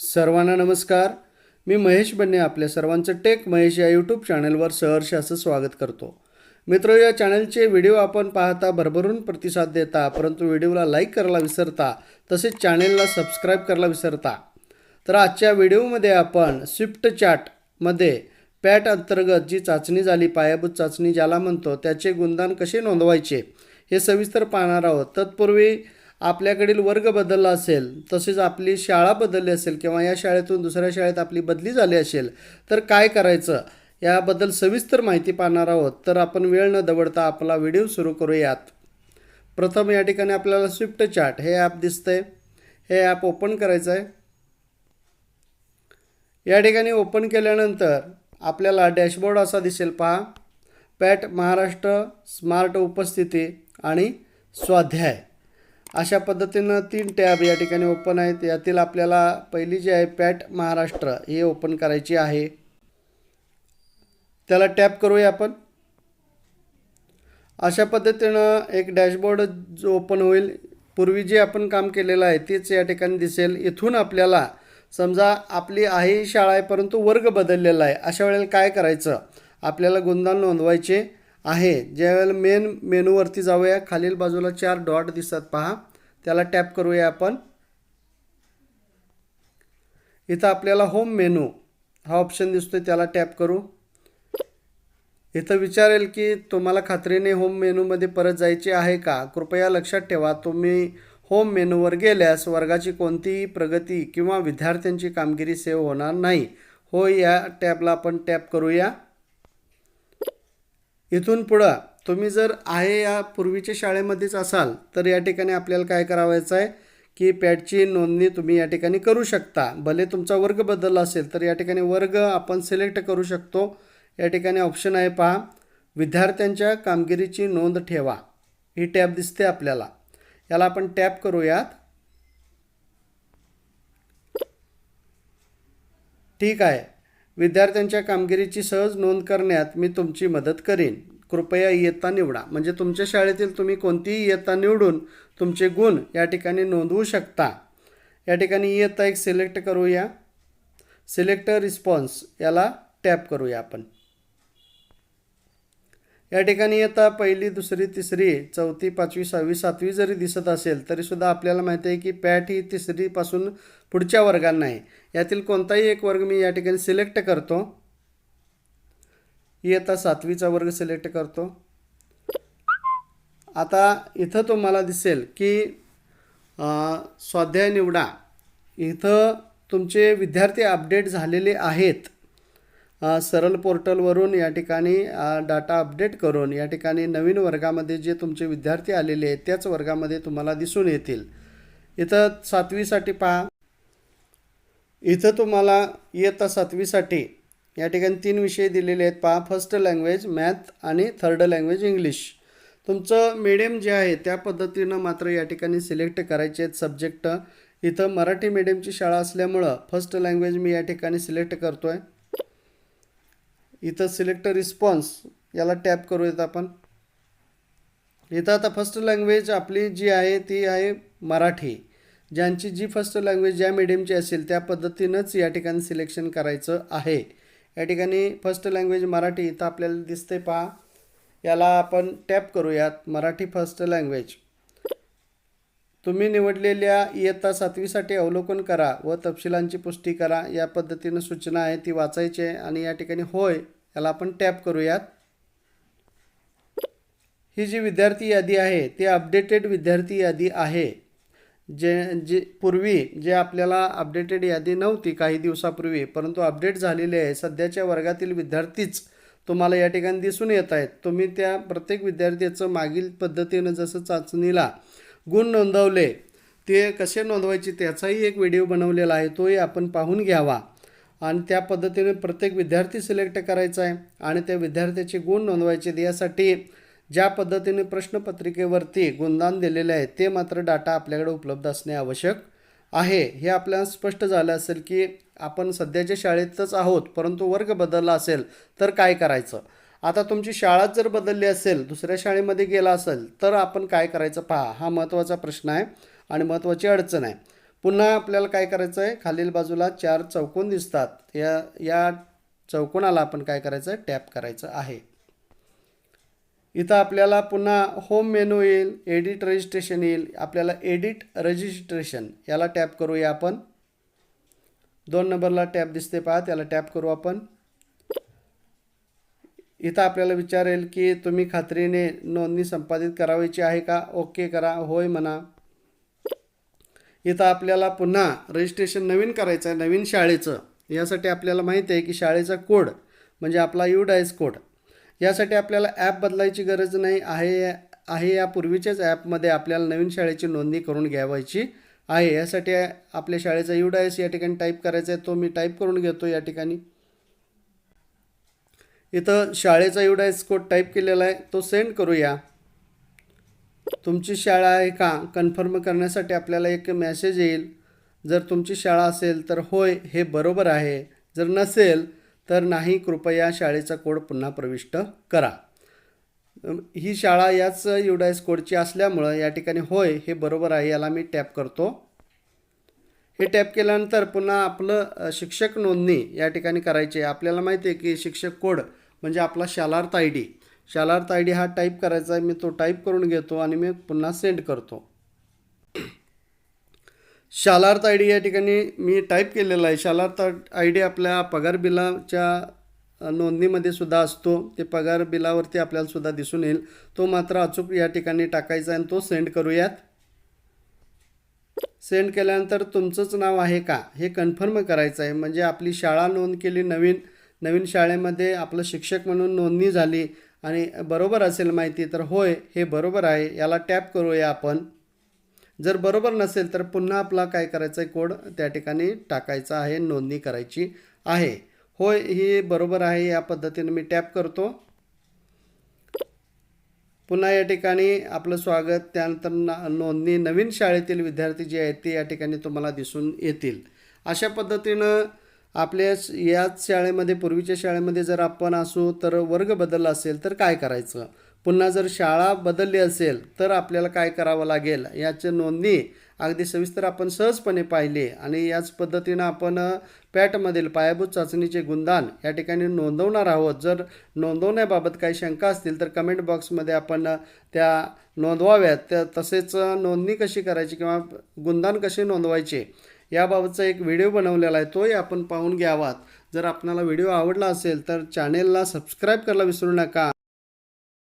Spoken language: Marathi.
सर्वांना नमस्कार. मी महेश बन्ने आपल्या सर्वांचं टेक महेश या यूट्यूब चॅनलवर सहर्ष असं स्वागत करतो. मित्र या चॅनलचे व्हिडिओ आपण पाहता भरभरून प्रतिसाद देता परंतु व्हिडिओला लाईक करायला विसरता तसेच चॅनेलला सबस्क्राईब करायला विसरता. तर आजच्या व्हिडिओमध्ये आपण स्विफ्ट चॅटमध्ये पॅट अंतर्गत जी चाचणी झाली पायाभूत चाचणी ज्याला म्हणतो त्याचे गुणदान कसे नोंदवायचे हे सविस्तर पाहणार आहोत. तत्पूर्वी आपल्याकडील वर्ग बदलला असेल तसेच आपली शाळा बदलली असेल किंवा या शाळेतून दुसऱ्या शाळेत आपली बदली झाली असेल तर काय करायचं? याबद्दल सविस्तर माहिती पाहणार आहोत. तर आपण वेळ न दवडता आपला व्हिडिओ सुरू करूयात. प्रथम या ठिकाणी आपल्याला स्विफ्ट चार्ट हे ॲप दिसतंय. हे ॲप ओपन करायचं आहे या ठिकाणी ओपन केल्यानंतर आपल्याला डॅशबोर्ड असा दिसेल पहा. पॅट महाराष्ट्र स्मार्ट उपस्थिती आणि स्वाध्याय. अशा पद्धतीनं तीन टॅब या ठिकाणी ओपन आहेत. यातील आपल्याला पहिली जी आहे पॅट महाराष्ट्र ही ओपन करायची आहे. त्याला टॅप करूया आपण. अशा पद्धतीनं एक डॅशबोर्ड जो ओपन होईल पूर्वी जे आपण काम केलेलं आहे तेच या ठिकाणी दिसेल. इथून आपल्याला समजा आपली आहे शाळा आहे परंतु वर्ग बदललेला आहे. अशा वेळेला काय करायचं? आपल्याला गुणदान नोंदवायचे. आहे. ज्यावेळेला मेन मेनूवरती जाऊया खालील बाजूला चार डॉट दिसतात पहा. त्याला टॅप करूया आपण. इथं आपल्याला होम मेनू हा ऑप्शन दिसतोय त्याला टॅप करू. इथं विचारेल की तुम्हाला खात्रीने होम मेनूमध्ये परत जायचे आहे का? कृपया लक्षात ठेवा तुम्ही होम मेनूवर गेल्यास वर्गाची कोणतीही प्रगती किंवा विद्यार्थ्यांची कामगिरी सेव्ह होणार नाही. हो या टॅबला आपण टॅप करूया. इथून पुढं तुम्ही जर आहे या पूर्वीच्या शाळेमध्येच असाल तर या ठिकाणी आपल्याला काय करावायचं आहे? की पॅडची नोंदणी तुम्ही या ठिकाणी करू शकता. भले तुमचा वर्ग बदलला असेल तर या ठिकाणी वर्ग आपण सिलेक्ट करू शकतो. या ठिकाणी ऑप्शन आहे पहा. विद्यार्थ्यांच्या कामगिरीची नोंद ठेवा. ही टॅब दिसते आपल्याला. याला आपण टॅप करूयात. ठीक आहे. विद्यार्थ्यांच्या कामगिरीची सहज नोंद करण्यात मी तुमची मदत करेन. कृपया इयत्ता निवडा. म्हणजे तुमच्या शाळेतील तुम्ही कोणतीही इयत्ता निवडून तुमचे गुण या ठिकाणी नोंदवू शकता. या ठिकाणी इयत्ता एक सिलेक्ट करूया. सिलेक्ट रिस्पॉन्स याला टॅप करूया आपण. या ठिकाणी आता पहिली दुसरी तिसरी चौथी पाचवी सहावी सातवी जरी दिसत असेल तरीसुद्धा आपल्याला माहिती आहे की पॅट ही तिसरीपासून पुढच्या वर्गांना आहे. यातील कोणताही एक वर्ग मी या ठिकाणी सिलेक्ट करतो. इयत्ता सातवीचा वर्ग सिलेक्ट करतो. आता इथं तुम्हाला दिसेल की स्वाध्याय निवडा. इथं तुमचे विद्यार्थी अपडेट झालेले आहेत. सरल पोर्टलवरून या ठिकाणी डाटा अपडेट करून या ठिकाणी नवीन वर्गामध्ये जे तुमचे विद्यार्थी आलेले आहेत त्याच वर्गामध्ये तुम्हाला दिसून येतील. इथं सातवीसाठी पहा. इथं तुम्हाला इयत्ता सातवीसाठी या ठिकाणी तीन विषय दिलेले आहेत. पहा फर्स्ट लँग्वेज मॅथ आणि थर्ड लँग्वेज इंग्लिश तुमचं मिडियम जे आहे त्या पद्धतीनं मात्र या ठिकाणी सिलेक्ट करायचे आहेत सब्जेक्ट इथं मराठी मिडियमची शाळा असल्यामुळं फर्स्ट लँग्वेज मी या ठिकाणी सिलेक्ट करतो आहे इथं सिलेक्ट रिस्पॉन्स याला टॅप करूयात आपण. इथं आता फर्स्ट लँग्वेज आपली जी आहे ती आहे मराठी. ज्यांची जी फर्स्ट लँग्वेज ज्या मिडियमची असेल त्या पद्धतीनंच या ठिकाणी सिलेक्शन करायचं आहे. या ठिकाणी फर्स्ट लँग्वेज मराठी इथं आपल्याला दिसते पहा. याला आपण टॅप करूयात मराठी फर्स्ट लँग्वेज तुम्ही निवडलेल्या इयत्ता सातवीसाठी अवलोकन करा व तपशिलांची पुष्टी करा. या पद्धतीनं सूचना आहे ती वाचायची आहे आणि या ठिकाणी होय याला आपण टॅप करूयात. ही जी विद्यार्थी यादी आहे ती अपडेटेड विद्यार्थी यादी आहे. जे जे पूर्वी जे आपल्याला अपडेटेड यादी नव्हती काही दिवसापूर्वी परंतु अपडेट झालेली आहे. सध्याच्या वर्गातील विद्यार्थीच तुम्हाला या ठिकाणी दिसून येत आहेत. तुम्ही त्या प्रत्येक विद्यार्थ्याचं मागील पद्धतीनं जसं चाचणीला गुण नोंदवले. ते कसे नोंदवायचे त्याचाही एक व्हिडिओ बनवलेला आहे तोही आपण पाहून घ्यावा. आणि त्या पद्धतीने प्रत्येक विद्यार्थी सिलेक्ट करायचा आहे आणि त्या विद्यार्थ्याचे गुण नोंदवायचे. यासाठी ज्या पद्धतीने प्रश्नपत्रिकेवरती गुणदान दिलेले आहे ते मात्र डाटा आपल्याकडे उपलब्ध असणे आवश्यक आहे. हे आपल्याला स्पष्ट झालं असेल की आपण सध्याच्या शाळेतच आहोत परंतु वर्ग बदलला असेल तर काय करायचं? आता तुमची शाळाच जर बदलली असेल दुसऱ्या शाळेमध्ये गेला असेल तर आपण काय करायचं? पहा हा महत्त्वाचा प्रश्न आहे आणि महत्त्वाची अडचण आहे. पुन्हा आपल्याला काय करायचं आहे? खालील बाजूला चार चौकोन दिसतात. या या चौकोनाला आपण काय करायचं? आहे टॅप करायचं आहे. इथं आपल्याला पुन्हा होम मेनू येईल एडिट रजिस्ट्रेशन येईल. आपल्याला एडिट रजिस्ट्रेशन याला टॅप करूया आपण. दोन नंबरला टॅप दिसते पहा त्याला टॅप करू आपण. इथं आपल्याला विचारेल की तुम्ही खात्रीने नोंदणी संपादित करावायची आहे का? ओके करा होय म्हणा. इथं आपल्याला पुन्हा रजिस्ट्रेशन नवीन करायचं आहे नवीन शाळेचं. यासाठी आपल्याला माहिती आहे की शाळेचा कोड म्हणजे आपला यू डायस कोड. यासाठी आपल्याला ॲप बदलायची गरज नाही आहे आहे या पूर्वीच्याच ॲपमध्ये आपल्याला नवीन शाळेची नोंदणी करून घ्यावायची आहे. यासाठी आपल्या शाळेचा यू डायस या ठिकाणी टाईप करायचा आहे तो मी टाईप करून घेतो या ठिकाणी. इथं शाळेचा यू डायस कोड टाईप केलेला आहे तो सेंड करूया. तुमची शाळा आहे का? कन्फर्म करण्यासाठी आपल्याला एक मेसेज येईल. जर तुमची शाळा असेल तर होय हे बरोबर आहे. जर नसेल तर नाही कृपया शाळेचा कोड पुन्हा प्रविष्ट करा. ही शाळा याच युडायस कोडची असल्यामुळं या ठिकाणी होय हे बरोबर आहे याला मी टॅप करतो. हे टॅप केल्यानंतर पुन्हा आपलं शिक्षक नोंदणी या ठिकाणी करायची आहे. आपल्याला माहिती आहे की शिक्षक कोड म्हणजे आपला Shalarth I D. Shalarth I D हा टाईप करायचा आहे मी तो टाईप करून घेतो आणि मी पुन्हा सेंड करतो. शालार्थ आय डी या ठिकाणी मी टाईप केलेला आहे. शालार्थ आय डी आपल्या पगार बिलाच्या नोंदणीमध्ये सुद्धा असतो. ते पगार बिलावरती आपल्याला सुद्धा दिसून येईल. तो मात्र अचूक या ठिकाणी टाकायचा आहे आणि तो सेंड करूयात. सेंड केल्यानंतर तुमचंच नाव आहे का? हे कन्फर्म करायचं आहे. म्हणजे आपली शाळा नोंद केली नवीन नवीन शाळेमध्ये आपलं शिक्षक म्हणून नोंदणी झाली आणि बरोबर असेल माहिती तर होय हे बरोबर आहे याला टॅप करूया आपण. जर बरोबर नसेल तर पुन्हा आपला काय करायचं आहे कोड त्या ठिकाणी टाकायचा आहे नोंदणी करायची आहे. होय ही बरोबर आहे या पद्धतीने मी टॅप करतो. पुन्हा या ठिकाणी आपलं स्वागत त्यानंतर ना नोंदणी नवीन शाळेतील विद्यार्थी जे आहेत ते या ठिकाणी तुम्हाला दिसून येतील. अशा पद्धतीनं आपल्या याच शाळेमध्ये पूर्वीच्या शाळेमध्ये जर आपण असू तर वर्ग बदलला असेल तर काय करायचं? पुन्हा जर शाळा बदलली असेल तर आपल्याला काय करावं लागेल? याची नोंदणी अगदी सविस्तर आपण सहजपणे पाहिली आणि याच पद्धतीनं आपण पॅटमधील पायाभूत चाचणीचे गुणदान या ठिकाणी नोंदवणार आहोत. जर नोंदवण्याबाबत काही शंका असतील तर कमेंट बॉक्समध्ये आपण त्या नोंदवाव्यात. त्या तसेच नोंदणी कशी करायची किंवा गुणदान कसे नोंदवायचे? याबाबतचा एक व्हिडिओ बनवलेला आहे तोही आपण पाहून घ्यावात. जर आपणाला व्हिडिओ आवडला असेल तर चॅनेलला सबस्क्राईब करायला विसरू नका.